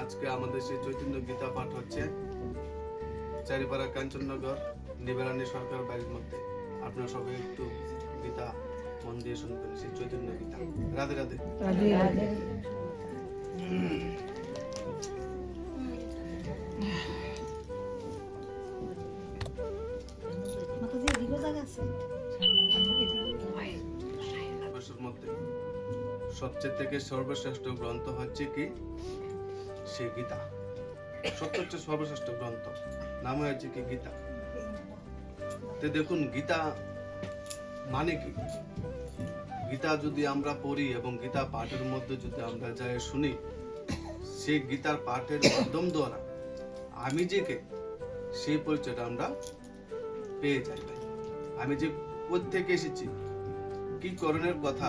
আজকে আমাদের সেই চৈতন্য গীতা পাঠ হচ্ছে। চারিপাড়া কাঞ্চননগর নিবেরানী সরকার বাড়ির মধ্যে। আপনারা সবাই একটু গীতা মন দিয়ে শুনবেন সেই চৈতন্য গীতা। রাধে রাধে। রাধে রাধে। মধ্যে। সবচেয়ে থেকে সর্বশ্রেষ্ঠ গ্রন্থ হচ্ছে কি? সে গীতা। সত্য হচ্ছে সর্বশ্রেষ্ঠ গ্রন্থ। নাম হচ্ছে কি গীতা। তো দেখুন, গীতা মানে কি? গীতা যদি আমরা পড়ি এবং গীতা পাঠের মধ্যে যদি আমরা যাই শুনি সেই গীতার পাঠের মাধ্যম দ্বারা আমি যে কে, সেই পরিচয়টা আমরা পেয়ে যাই আমি যে কোথেকে এসেছি, কি করণের কথা,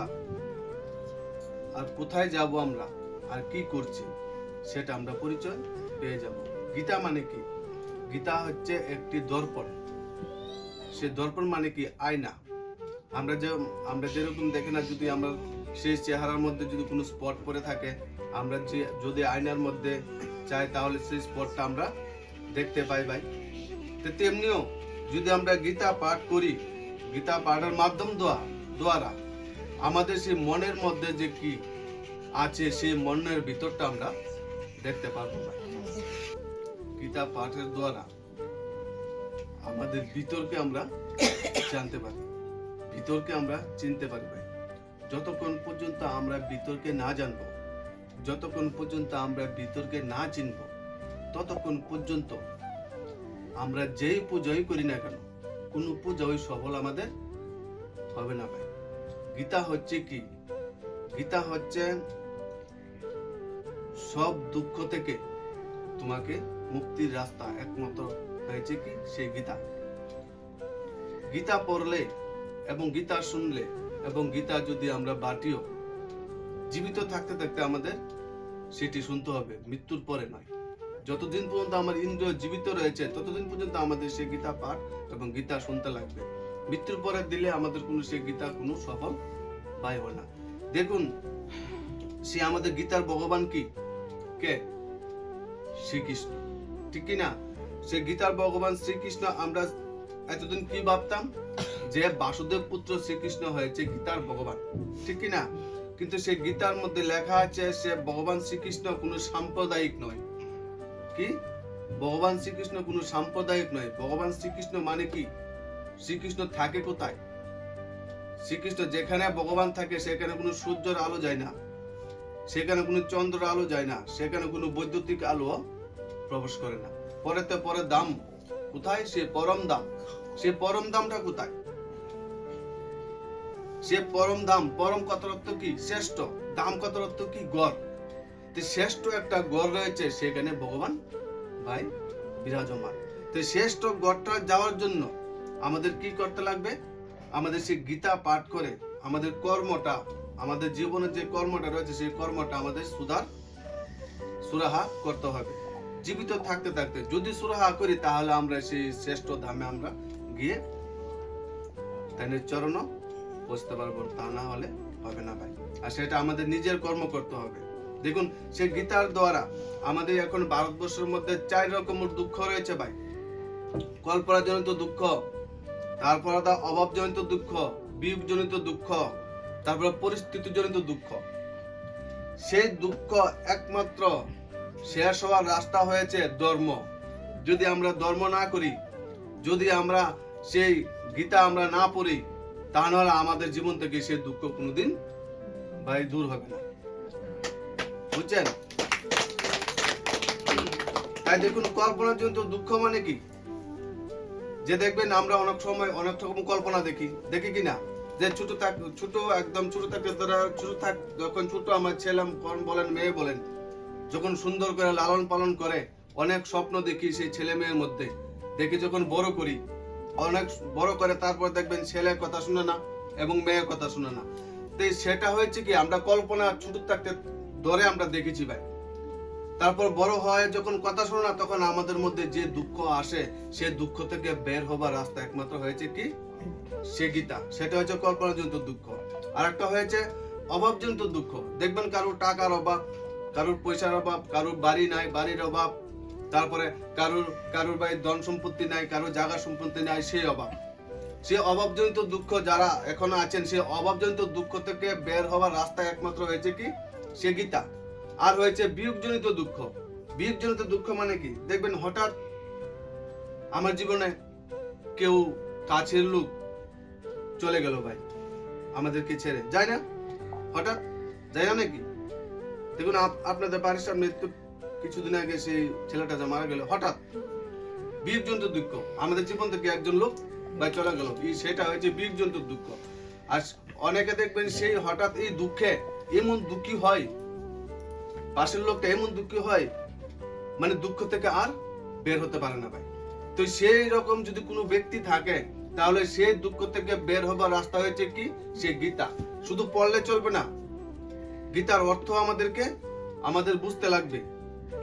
আর কোথায় যাব আমরা, আর কি করছি সেটা আমরা পরিচয় পেয়ে যাব। গীতা মানে কি? গীতা হচ্ছে একটি দর্পণ। সে দর্পণ মানে কি? আয়না। আমরা যে, আমরা যেরকম দেখি না, যদি আমরা সেই চেহারার মধ্যে যদি কোনো স্পট পরে থাকে, আমরা যে, যদি আয়নার মধ্যে চাই, তাহলে সেই স্পটটা আমরা দেখতে পাই ভাই। তো তেমনিও যদি আমরা গীতা পাঠ করি, গীতা পাঠের মাধ্যম দ্বারা দ্বারা আমাদের সেই মনের মধ্যে যে কি আছে, সেই মনের ভিতরটা আমরা দেখতে পারব না। গীতা পাঠের দ্বারা আমাদের ভিতরকে আমরা জানতে পারি, ভিতরকে আমরা চিনতে পারি ভাই। যতক্ষণ পর্যন্ত আমরা ভিতরকে না জানব, যতক্ষণ পর্যন্ত আমরা ভিতরকে না চিনব, ততক্ষণ পর্যন্ত আমরা যেই পূজাই করি না কেন, কোনো পূজাই সফল আমাদের হবে না ভাই। গীতা হচ্ছে কি? গীতা হচ্ছে সব দুঃখ থেকে তোমাকে মুক্তির রাস্তা একমাত্র হয়েছে কি? সেই গীতা। গীতা পড়লে এবং গীতা শুনলে এবং গীতা যদি আমরা বাটিও, জীবিত থাকতে থাকতে আমাদের সেটি শুনতে হবে, মৃত্যুর পরে নয়। যতদিন পর্যন্ত আমার ইন্দ্রিয় জীবিত রয়েছে, ততদিন পর্যন্ত আমাদের সেই গীতা পাঠ এবং গীতা শুনতে লাগবে। মৃত্যুর পরে দিলে আমাদের কোনো সেই গীতা কোনো সফল পাই হয় না। দেখুন, সে আমাদের গীতার ভগবান কি? কে? শ্রীকৃষ্ণ। ঠিক কি না? সে গীতার ভগবান শ্রীকৃষ্ণ, আমরা এতদিন কি ভাবতাম? যে বাসুদেব পুত্র শ্রীকৃষ্ণ হয়েছে গীতার ভগবান। ঠিক কি না? কিন্তু সে গীতার মধ্যে লেখা আছে, সে ভগবান শ্রীকৃষ্ণ কোনো সাম্প্রদায়িক নয়। কি? ভগবান শ্রীকৃষ্ণ কোনো সাম্প্রদায়িক নয়। ভগবান শ্রীকৃষ্ণ মানে কি? শ্রীকৃষ্ণ থাকে কোথায়? শ্রীকৃষ্ণ যেখানে ভগবান থাকে, সেখানে কোনো সূর্যের আলো যায় না। সেখানে কোনো চন্দ্র আলো যায় না, সেখানে কোনো বৈদ্যুতিক আলো প্রবেশ করে না। পরেতে পরে দাম কোথায়? সে পরম দাম। সে পরম দামটা কোথায়? সে পরম দাম, পরম কথার অর্থ কি? শ্রেষ্ঠ। দাম কথার অর্থ কি? গড়। তো শ্রেষ্ঠ একটা গড় রয়েছে, সেখানে ভগবান ভাই বিরাজমান। তো শ্রেষ্ঠ গড়টা যাওয়ার জন্য আমাদের কি করতে লাগবে? আমাদের সে গীতা পাঠ করে, আমাদের কর্মটা আমাদের জীবনের যে কর্মটা রয়েছে, সেই কর্মটা আমাদের সুধার, সুরাহা করতে হবে। জীবিত থাকতে থাকতে, যদি সুরাহা করি, তাহলে আমরা সেই শ্রেষ্ঠ ধামে আমরা গিয়ে তাদের চরণ বসতে পারব, তা না হলে হবে না ভাই। আর সেটা আমাদের নিজের কর্ম করতে হবে। দেখুন, সে গীতার দ্বারা আমাদের এখন ভারতবর্ষের মধ্যে চার রকমের দুঃখ রয়েছে ভাই। কল্পনাজনিত দুঃখ, তারপর অভাবজনিত দুঃখ, বিয়োগজনিত দুঃখ তারপরে পরিস্থিতিজনিত দুঃখ। সেই দুঃখ একমাত্র শেষ হওয়ার রাস্তা হয়েছে ধর্ম। যদি আমরা ধর্ম না করি, যদি আমরা সেই গীতা আমরা না পড়ি, তাহলে আমাদের জীবন থেকে সেই দুঃখ কোনোদিন ভাই দূর হবে না। বুঝছেন? তাই দেখুন কল্পনার জন্য দুঃখ মানে কি? যে দেখবেন আমরা অনেক সময় অনেক রকম কল্পনা দেখি। দেখি কি না যে ছোট থাক ছোট একদম ছোট থাকতে তারা ছোট থাক যখন ছোট আমার ছেলে বলেন, মেয়ে বলেন, যখন সুন্দর করে লালন পালন করে, অনেক স্বপ্ন দেখি সেই ছেলে মেয়ের মধ্যে। দেখি যখন বড় করি, অনেক বড় করে তারপর দেখবেন ছেলে কথা শুনে না এবং মেয়ে কথা শুনে না। তো সেটা হয়েছে কি, আমরা কল্পনা ছোট থাকতে ধরে আমরা দেখেছি ভাই। তারপর বড় হয় যখন কথা শোনে তখন আমাদের মধ্যে যে দুঃখ আসে, সে দুঃখ থেকে বের হবার রাস্তা একমাত্র হয়েছে কি? সে গীতা, সেটা হচ্ছে কল্পনাজনিত দুঃখ। আর একটা হয়েছে অভাবজনিত দুঃখ। দেখবেন কারও টাকার অভাব, কারোর পয়সার অভাব, কারোর বাড়ি নাই, বাড়ির অভাব, তারপরে কারোর কারোর বাড়ির ধন সম্পত্তি নাই, কারোর জায়গা সম্পত্তি নাই, সেই অভাব। সে অভাবজনিত দুঃখ যারা এখনও আছেন, সে অভাবজনিত দুঃখ থেকে বের হওয়ার রাস্তা একমাত্র হয়েছে কি? সে গীতা। আর হয়েছে বিয়োগজনিত দুঃখ। বিয়োগজনিত দুঃখ মানে কি? দেখবেন হঠাৎ আমার জীবনে কেউ কাছের লোক চলে গেল ভাই। আমাদেরকে ছেড়ে। যায় না? হঠাৎ? যায় না নাকি? দেখুন, আপ- আপনাদের বাড়ির সামনে তো কিছুদিন আগে সেই ছেলেটা যে মারা গেল, হঠাৎ? বিয়োগজনিত দুঃখ। আমাদের জীবন থেকে একজন লোক ভাই চলে গেল। সেটা হয়েছে বীর জন্তুর দুঃখ। আর অনেকে দেখবেন সেই হঠাৎ এই দুঃখে এমন দুঃখী হয়। পাশের লোকটা এমন দুঃখী হয় মানে দুঃখ থেকে আর বের হতে পারে না ভাই। তো সেই রকম যদি কোনো ব্যক্তি থাকে তাহলে সেই দুঃখ থেকে বের হবার রাস্তা হয়েছে কি? সে গীতা। শুধু পড়লে চলবে না। গীতার অর্থ আমাদেরকে, আমাদের বুঝতে লাগবে।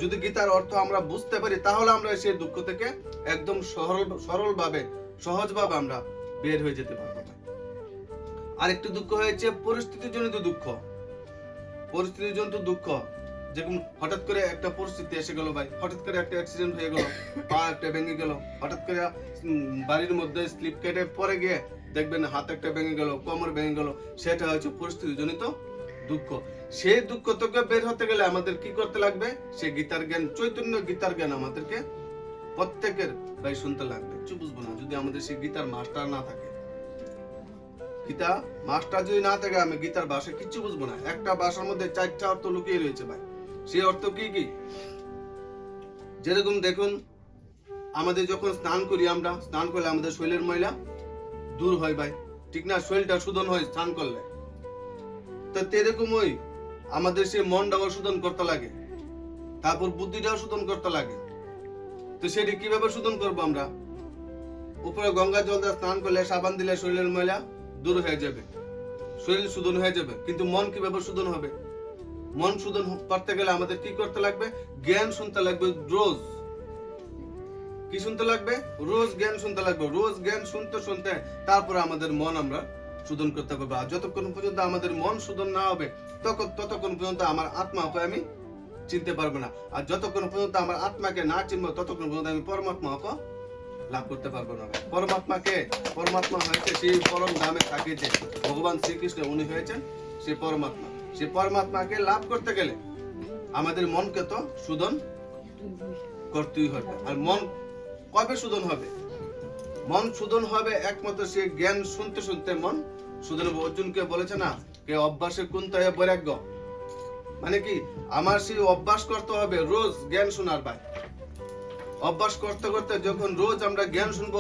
যদি গীতার অর্থ আমরা বুঝতে পারি, তাহলে আমরা সেই দুঃখ থেকে একদম সরল সরল ভাবে সহজ ভাবে আমরা বের হয়ে যেতে পারব আরেকটি দুঃখ হয়েছে, পরিস্থিতিজনিত দুঃখ। পরিস্থিতিজনিত দুঃখ। যেরকম হঠাৎ করে একটা পরিস্থিতি এসে গেল ভাই, হঠাৎ করে একটা অ্যাক্সিডেন্ট হয়ে গেল, পা একটা ভেঙে গেল, হঠাৎ করে বাড়ির মধ্যে স্লিপ কেটে পরে গিয়ে দেখবেন হাত একটা ভেঙে গেল, কোমর ভেঙে গেল, সেটা হচ্ছে পরিস্থিতিজনিত দুঃখ। সেই দুঃখ থেকে বের হতে গেলে আমাদের কি করতে লাগবে? সে গীতার জ্ঞান, চৈতন্য গীতার জ্ঞান আমাদেরকে প্রত্যেকের ভাই শুনতে লাগবে। কিছু বুঝব না, যদি আমাদের সেই গীতার মাস্টার না থাকে। গীতা, মাস্টার যদি না থাকে, আমি গীতার ভাষা কিচ্ছু বুঝব না। একটা ভাষার মধ্যে চারটা অর্থ লুকিয়ে রয়েছে ভাই। সেই অর্থ কি কি? যেরকম দেখুন, আমাদের যখন স্নান করি আমরা, স্নান করলে আমাদের শরীরের ময়লা দূর হয় ভাই। ঠিক না? শরীরটা শোধন হয় স্নান করলে। তো এরকম ওই আমাদের সেই মনটাও শোধন করতে লাগে। তারপর বুদ্ধিটাও শোধন করতে লাগে। তো সেটি কীভাবে শোধন করব আমরা? উপরে গঙ্গা জল দিয়ে স্নান করলে, সাবান দিলে শরীরের ময়লা দূর হয়ে যাবে। শরীর শোধন হয়ে যাবে, কিন্তু মন কীভাবে শোধন হবে? মন শোধন করতে গেলে আমাদের কি করতে লাগবে? জ্ঞান শুনতে লাগবে রোজ। কি শুনতে লাগবে? রোজ জ্ঞান শুনতে লাগবে। রোজ জ্ঞান শুনতে শুনতে তারপরে আমাদের মন আমরা শোধন করতে পারব। আর যতক্ষণ পর্যন্ত আমাদের মন শোধন না হবে, তখন ততক্ষণ পর্যন্ত আমার আত্মাকে আমি চিনতে পারব না। আর যতক্ষণ পর্যন্ত আমার আত্মাকে না চিনবো, ততক্ষণ পর্যন্ত আমি পরমাত্মাকে লাভ করতে পারব না। পরমাত্মাকে পরমাত্মা হয়েছে সেই পরম ধামে থাকিয়েছে ভগবান শ্রীকৃষ্ণ উনি হয়েছেন সেই পরমাত্মা। সেই পরমাত্মাকে লাভ করতে গেলে আমাদের মনকে তো শোধন করতেই হবে। আর মন কবে শোধন হবে? মন শোধন হবে একমাত্র সে জ্ঞান শুনতে শুনতে মন শোধন হবে। অর্জুনকে বলেছে না, কে অভ্যাসে কুন্ত হয়ে বৈরাগ্য। মানে কি? আমার সেই অভ্যাস করতে হবে রোজ জ্ঞান শোনার ভাই। অভ্যাস করতে করতে যখন রোজ আমরা জ্ঞান শুনব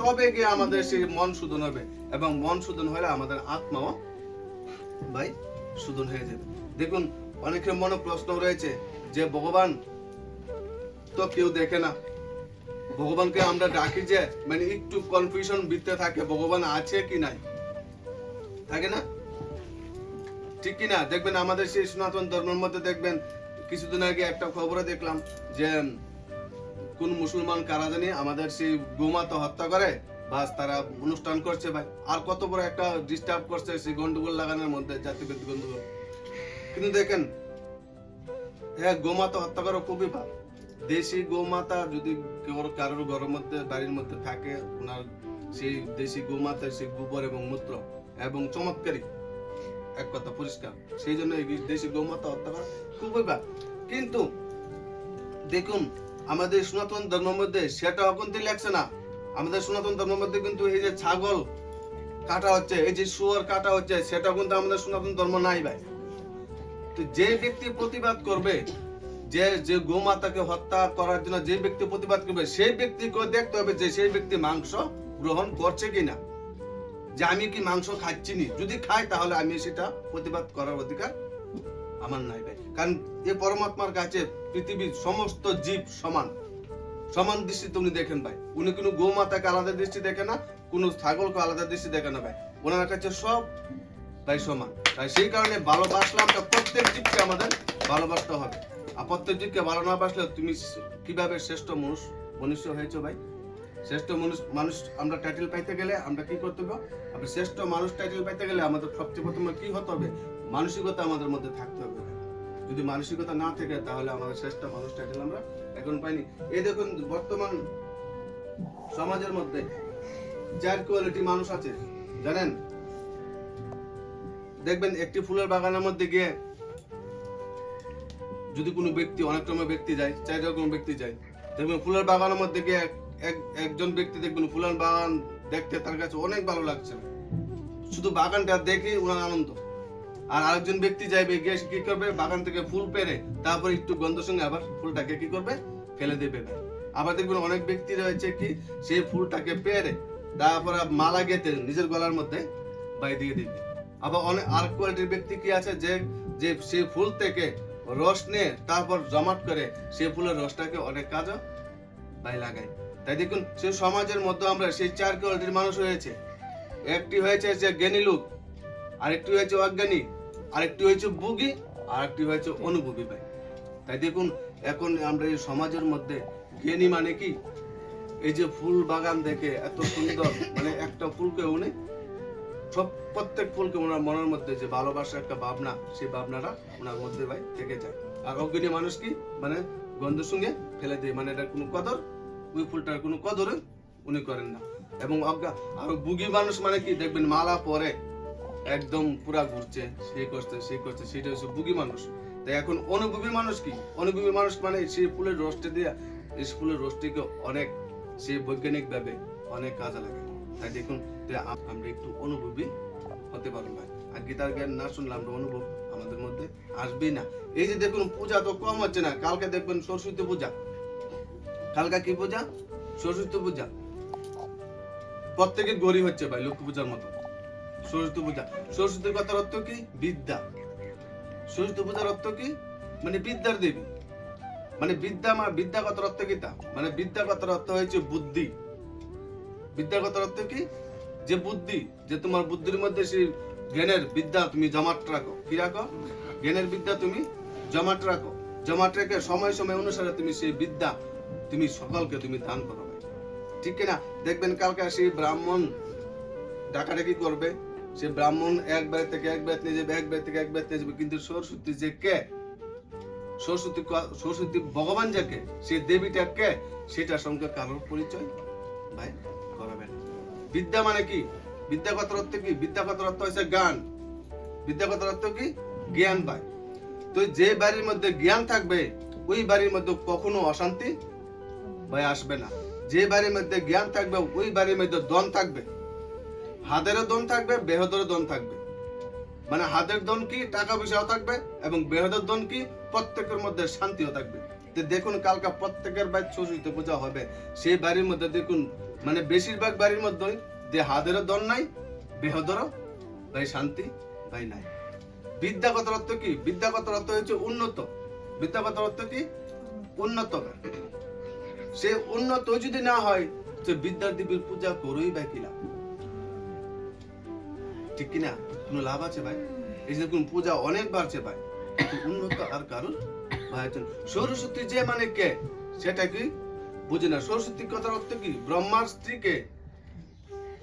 তবে গিয়ে আমাদের সেই মন শোধন হবে। এবং মন শোধন হলে আমাদের আত্মাও ভাই শোধন হয়ে যাবে। দেখুন, অনেকের মনে প্রশ্ন রয়েছে যে, ভগবান তো কেউ দেখে না। ভগবানকে আমরা ডাকি যে মানে একটু কনফিউশন ভিতরে থাকে, ভগবান আছে কি নাই? থাকে না? ঠিক কি না? দেখবেন আমাদের সেই সনাতন ধর্মের মধ্যে দেখবেন, কিছুদিন আগে একটা খবরে দেখলাম যে কোন মুসলমান কারা জানি আমাদের সেই গোমাতা হত্যা করে বাস তারা অনুষ্ঠান করছে ভাই। আর কত বড় একটা ডিস্টার্ব করছে সেই গন্ডগোল লাগানোর মধ্যে জাতিভেদ গন্ডগোল। কিন্তু দেখেন হ্যাঁ গোমাতা হত্যা করা খুবই ভালো। দেশি গোমাতা যদি কেউ কারোর ঘরের মধ্যে, বাড়ির মধ্যে থাকে, ওনার সেই দেশি গোমাতার সেই গোবর এবং মূত্র এবং চমৎকারী। এক কথা পরিষ্কার। সেই জন্য এই দেশি গোমাতা হত্যা করা খুবই ভালো। কিন্তু দেখুন, আমাদের সনাতন ধর্মের মধ্যে সেটা অকন্তি লাগছে না। আমাদের সনাতন ধর্মের মধ্যে কিন্তু এই যে ছাগল কাটা হচ্ছে, এই যে শুয়ার কাটা হচ্ছে, সেটা কিন্তু আমাদের সনাতন ধর্ম নাই ভাই। তো যে ব্যক্তি প্রতিবাদ করবে, যে যে গোমাতাকে হত্যা করার জন্য যে ব্যক্তি প্রতিবাদ করবে, সেই ব্যক্তিকে দেখতে হবে যে সেই ব্যক্তি মাংস গ্রহণ করছে কিনা। যে আমি কি মাংস খাচ্ছি নি? যদি খাই তাহলে আমি সেটা প্রতিবাদ করার অধিকার আমার নাই ভাই। কারণ এই পরমাত্মার কাছে পৃথিবীর সমস্ত জীব সমান। সমান দৃষ্টিতে উনি দেখেন ভাই। উনি কোনো গোমাতাকে আলাদা দৃষ্টি দেখে না, কোনো ছাগলকে আলাদা দৃষ্টি দেখে না ভাই। ওনার কাছে সব ভাই সমান। তাই সেই কারণে ভালোবাসলাম প্রত্যেক জীবকে আমাদের ভালোবাসতে হবে। আর প্রত্যেক জীবকে ভালো না বাসলে তুমি কীভাবে শ্রেষ্ঠ মানুষ, মনুষ্য হয়েছো ভাই? শ্রেষ্ঠ মানুষ মানুষ আমরা টাইটেল পাইতে গেলে আমরা কি করতে হবে আমরা শ্রেষ্ঠ মানুষ টাইটেল পাইতে গেলে আমাদের সবচেয়ে প্রথমে কি হতে হবে? মানসিকতা আমাদের মধ্যে থাকতে হবে যদি মানসিকতা না থাকে তাহলে আমাদের শ্রেষ্ঠ মানুষ টাইটেল আমরা এখন পাইনি। এই দেখুন, বর্তমান সমাজের মধ্যে যার কোয়ালিটি মানুষ আছে, জানেন? দেখবেন, একটি ফুলের বাগানের মধ্যে গিয়ে যদি কোনো ব্যক্তি অনেক রকমের ব্যক্তি যায় চার রকম ব্যক্তি যায়, দেখবেন ফুলের বাগানের মধ্যে গিয়ে এক- এক- একজন ব্যক্তি দেখবেন ফুলের বাগান দেখতে তার কাছে অনেক ভালো লাগছে শুধু বাগানটা দেখে ওনার আনন্দ। আর আরেকজন ব্যক্তি যাইবে, গিয়ে সে কি করবে? বাগান থেকে ফুল পেরে তারপর একটু গন্ধ সঙ্গে আবার ফুলটাকে কি করবে? ফেলে দেবে। আবার দেখবেন অনেক ব্যক্তি রয়েছে কি সেই ফুলটাকে পেরে তারপর মালা গেতে নিজের গলার মধ্যে বাই দিয়ে দিবে। আবার অনেক আর কোয়ালিটির ব্যক্তি কি আছে যে যে সেই ফুল থেকে রস নিয়ে তারপর জমাট করে সেই ফুলের রসটাকে অনেক কাজও বাই লাগায়। তাই দেখুন সেই সমাজের মধ্যে আমরা সেই চার কোয়ালিটির মানুষ হয়েছে একটি হয়েছে যে জ্ঞানী লোক, আরেকটি হয়েছে অজ্ঞানী। আরেকটি হয়েছে বুগি আর একটি হয়েছে অনুভবী ভাই তাই দেখুন, এখন আমরা এই সমাজের মধ্যে জ্ঞানী মানে কি? এই যে ফুল বাগান দেখে এত সুন্দর মানে একটা ফুলকে উনি সব প্রত্যেক ফুলকে ওনার মনের মধ্যে যে ভালোবাসা একটা ভাবনা, সেই ভাবনাটা ওনার মধ্যে ভাই থেকে যায়। আর অজ্ঞানী মানুষ কি? মানে গন্ধ সঙ্গে ফেলে দেয়। মানে এটা কোনো কদর, ওই ফুলটার কোনো কদর উনি করেন না। এবং অজ্ঞা আর বুগি মানুষ মানে কি? দেখবেন মালা পরে একদম পুরা ঘুরছে, সেই করছে সেই করছে সেটা হচ্ছে বুগি মানুষ। তাই এখন অনুভবী মানুষ কি? অনুভবী মানুষ মানে সেই ফুলের রসটা দিয়ে, এই ফুলের রসটিকে অনেক, সেই বৈজ্ঞানিক ভাবে অনেক কাজে লাগে। তাই দেখুন আমরা একটু অনুভবী হতে পারব ভাই। আর গীতার জ্ঞান না শুনলে আমরা অনুভব আমাদের মধ্যে আসবেই না। এই যে দেখুন, পূজা তো কম হচ্ছে না। কালকে দেখবেন সরস্বতী পূজা। কালকে কি পূজা? সরস্বতী পূজা। প্রত্যেকের গরিব হচ্ছে ভাই, লক্ষ্মী পূজার মতো। সরস্বতী পূজা। সরস্বতীর কথার অর্থ কি? বিদ্যা। সরস্বতী পূজার অর্থ কি? মানে বিদ্যার দেবী। মানে বিদ্যা মা বিদ্যাগত অর্থ কি তা? মানে বিদ্যাগত অর্থ হয়েছে বুদ্ধি। বিদ্যাগত অর্থ কি? যে বুদ্ধি, যে তোমার বুদ্ধির মধ্যে সেই জ্ঞানের বিদ্যা তুমি জমাট রাখো। কি রাখো? জ্ঞানের বিদ্যা তুমি জমাট রাখো। জমাট রেখে সময় সময় অনুসারে তুমি সেই বিদ্যা তুমি সকলকে তুমি দান করো ঠিক কিনা? দেখবেন কালকে সেই ব্রাহ্মণ ডাকাডাকি করবে। সে ব্রাহ্মণ এক বেদ থেকে এক বেদ নিয়ে যাবে, এক বেদ থেকে এক বেদ নিয়ে যাবে। কিন্তু সরস্বতী যে কে? সরস্বতী সরস্বতী ভগবান যাকে সে দেবীটা কে? সেটার সঙ্গে কারোর পরিচয় ভাই করাবে না। বিদ্যা মানে কি? বিদ্যাগত অর্থ কি? বিদ্যাগত অর্থ হচ্ছে জ্ঞান। বিদ্যাগত অর্থ কি? জ্ঞান ভাই। তো যে বাড়ির মধ্যে জ্ঞান থাকবে, ওই বাড়ির মধ্যে কখনো অশান্তি ভাই আসবে না। যে বাড়ির মধ্যে জ্ঞান থাকবে, ওই বাড়ির মধ্যে দন থাকবে। হাতেরও দন থাকবে বেহদেরও দন থাকবে। মানে হাতের দন কি, টাকা পয়সাও থাকবে এবং বেহদের দন কি, প্রত্যেকের মধ্যে শান্তিও থাকবে। তো দেখুন কালকা প্রত্যেকের বাড়ি সরস্বতী পূজা হবে। সেই বাড়ির মধ্যে দেখুন মানে বেশিরভাগ বাড়ির মধ্যে যে হাতেরও দন নাই বেহদেরও ভাই শান্তি, ভাই নাই। বিদ্যাগত অর্থ কি? বিদ্যাগত অর্থ হচ্ছে উন্নত। বিদ্যাগত অর্থ কি? উন্নত। সে উন্নত যদি না হয় সে বিদ্যার দেবীর পূজা করোই বা কি লাভ? ঠিক কিনা? কোনো লাভ আছে ভাই? এই দেখুন, পূজা অনেক বাড়ছে ভাই। উন্নত আর কারণ যে মানে কে? সেটা কি? না। সরস্বতী কথার অর্থ কি? ব্রহ্মার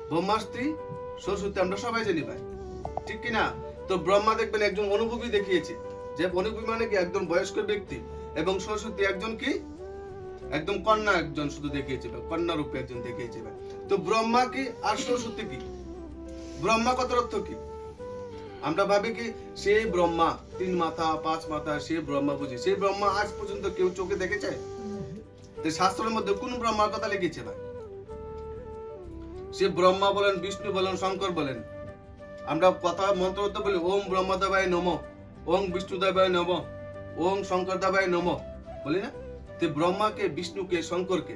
ব্রহ্মার স্ত্রী, সরস্বতী আমরা সবাই জানি ভাই। ঠিক কিনা? তো ব্রহ্মা দেখবেন একজন অনুভবী দেখিয়েছে। যে অনুভবী মানে কি? একজন বয়স্ক ব্যক্তি। এবং সরস্বতী একজন কি? একদম কন্যা একজন শুধু দেখিয়েছিল কন্যা রূপে একজন দেখিয়েছে ভাই। তো ব্রহ্মা কি আর সরস্বতী কি? ব্রহ্মা কত অর্থ কি? আমরা ভাবি কি সেই ব্রহ্মা, তিন মাথা, পাঁচ মাথা সেই ব্রহ্মা বুঝি। সেই ব্রহ্মা আজ পর্যন্ত কেউ চোখে দেখেছে? তো শাস্ত্রের মধ্যে কোন ব্রহ্মার কথা লিখেছে ভাই সে ব্রহ্মা বলেন, বিষ্ণু বলেন, শঙ্কর বলেন। আমরা কথা মন্ত্র বলি, ওম ব্রহ্মদেবায় নম, ওম বিষ্ণুদেবায় নম, ওম শঙ্কর দেবায় নম। বলি না? তে ব্রহ্মাকে, বিষ্ণুকে, শঙ্করকে।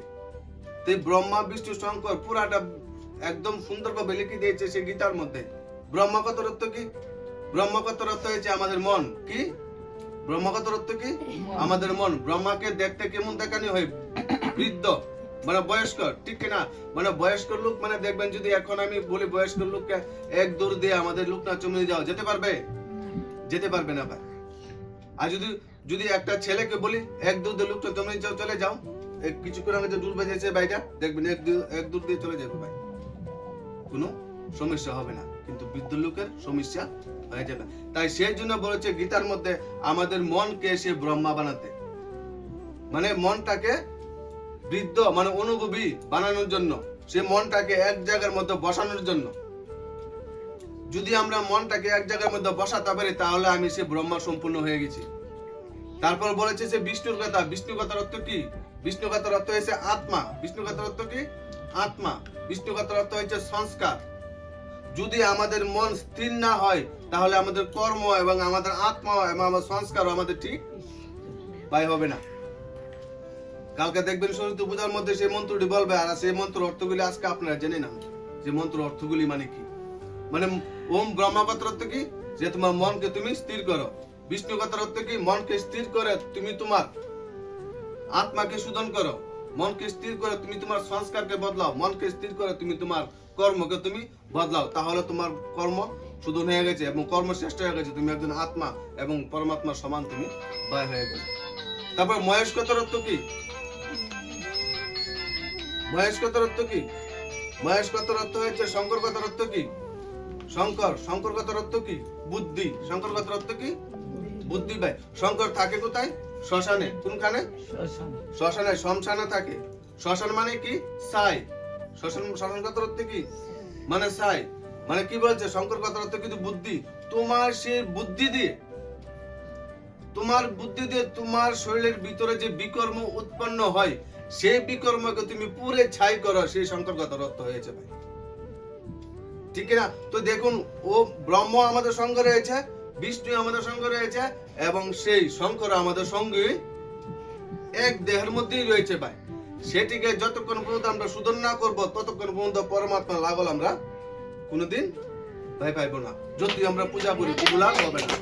তে ব্রহ্মা, বিষ্ণু, শঙ্কর, পুরাটা একদম সুন্দরভাবে লিখে দিয়েছে সেই গীতার মধ্যে। ব্রহ্মগত অর্থ কি? ব্রহ্মগত অর্থ হয়েছে আমাদের মন। কি? ব্রহ্মগত অর্থ কি? আমাদের মন। ব্রহ্মাকে দেখতে কেমন দেখানি হয়? বৃদ্ধ মানে বয়স্ক ঠিক কি না মানে বয়স্ক লোক মানে দেখবেন যদি এখন আমি বলি বয়স্ক লোককে এক দূর দিয়ে আমাদের লোক না চমে যাও যেতে পারবে? যেতে পারবে না ভাই। আর যদি যদি একটা ছেলেকে বলি এক দূর দিয়ে লোকটা চমে যাও চলে যাও। এক কিছুক্ষণ আগে যে ডুল বেজেছে বাইটা দেখবেন এক দূর এক দূর দিয়ে চলে যাবে ভাই। কোনো সমস্যা হবে না। কিন্তু বৃদ্ধ লোকের সমস্যা হয়ে যাবে। তাই সেই জন্য বলেছে গীতার মধ্যে, আমাদের মনকে সে ব্রহ্মা বানাতে। মানে মনটাকে বৃদ্ধ মানে অনুভবী বানানোর জন্য। সে মনটাকে এক জায়গার মধ্যে বসানোর জন্য। যদি আমরা মনটাকে এক জায়গার মধ্যে বসাতে পারি, তাহলে আমি সে ব্রহ্মা সম্পূর্ণ হয়ে গেছি। তারপর বলেছে যে বিষ্ণুর কথা। বিষ্ণু কথার অর্থ কি? বিষ্ণু কথার অর্থ হয়েছে আত্মা। বিষ্ণু কথার অর্থ কি? আত্মা। বিষ্ণু অর্থ হচ্ছে সংস্কার। যদি আমাদের মন স্থির না হয়, তাহলে আমাদের কর্ম এবং আমাদের আত্মা এবং আমাদের সংস্কার আমাদের ঠিক বাই হবে না। কালকে দেখবেন সরস্বতী পূজার মধ্যে সেই মন্ত্রটি বলবে, আর সেই মন্ত্র অর্থগুলি আজকে আপনারা জেনে না যে মন্ত্র অর্থগুলি মানে কি? মানে ওম ব্রহ্মগত অর্থ কি? যে তোমার মনকে তুমি স্থির করো। বিষ্ণুগত অর্থ কি? মনকে স্থির করে তুমি তোমার আত্মাকে শোধন করো। মনকে স্থির করে তুমি তোমার সংস্কারকে বদলাও। মনকে স্থির করে তুমি তোমার কর্মকে তুমি বদলাও। তাহলে তোমার কর্ম শোধন হয়ে গেছে এবং কর্ম শ্রেষ্ঠ হয়ে গেছে। তুমি একজন আত্মা এবং পরমাত্মার সমান তুমি বায় হয়ে গেলে। তারপর মহেশকতার অর্থ কি? মহেশকতার অর্থ কি? মহেশকতার অর্থ হচ্ছে শঙ্করকতার অর্থ কি? শঙ্কর শঙ্করকতার অর্থ কি? বুদ্ধি। শঙ্করকতার অর্থ কি? বুদ্ধি ভাই শঙ্কর থাকে কোথায়? শ্মশানে কোনখানে? শ্মশানে। শ্মশানে থাকে। শ্মশান মানে কি? সাই শ্মশান শ্মশান অর্থ কি? মানে সাই মানে কি বলছে? শঙ্কর অর্থ? কিন্তু বুদ্ধি। তোমার সে বুদ্ধি দিয়ে তোমার বুদ্ধি দিয়ে তোমার শরীরের ভিতরে যে বিকর্ম উৎপন্ন হয় সেই বিকর্মকে তুমি পুরে ছাই করো সেই শঙ্কর অর্থ হয়েছে ভাই? ঠিক না তো দেখুন ও ব্রহ্ম আমাদের সঙ্গে রয়েছে বিষ্ণু আমাদের সঙ্গে রয়েছে এবং সেই শঙ্কর আমাদের সঙ্গে এক দেহের মধ্যেই রয়েছে ভাই। সেটিকে যতক্ষণ পর্যন্ত আমরা শুধন না করব, ততক্ষণ পর্যন্ত পরমাত্মা লাগল আমরা কোনোদিন ভাই পাইব না। যদি আমরা পূজা করি, কোনো লাভ হবে না।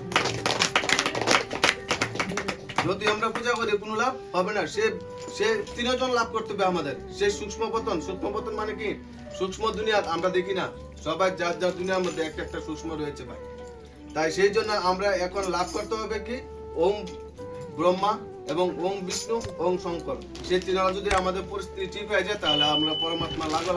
যদি আমরা পূজা করি, কোনো লাভ হবে না। সে সে তিনজন লাভ করতে হবে আমাদের। সে সূক্ষ্ম পতন। সূক্ষ্ম পতন মানে কি? সূক্ষ্ম দুনিয়া আমরা দেখি না। সবাই যার যার দুনিয়ার মধ্যে একটা একটা সূক্ষ্ম রয়েছে ভাই। তাই সেই জন্য আমরা এখন লাভ করতে হবে কি? ওম ব্রহ্মা এবং ওম বিষ্ণু, ওম শঙ্কর। সেই তিনারা যদি আমাদের পরিস্থিতি ঠিক হয়ে যায়, তাহলে আমরা পরমাত্মা লাগল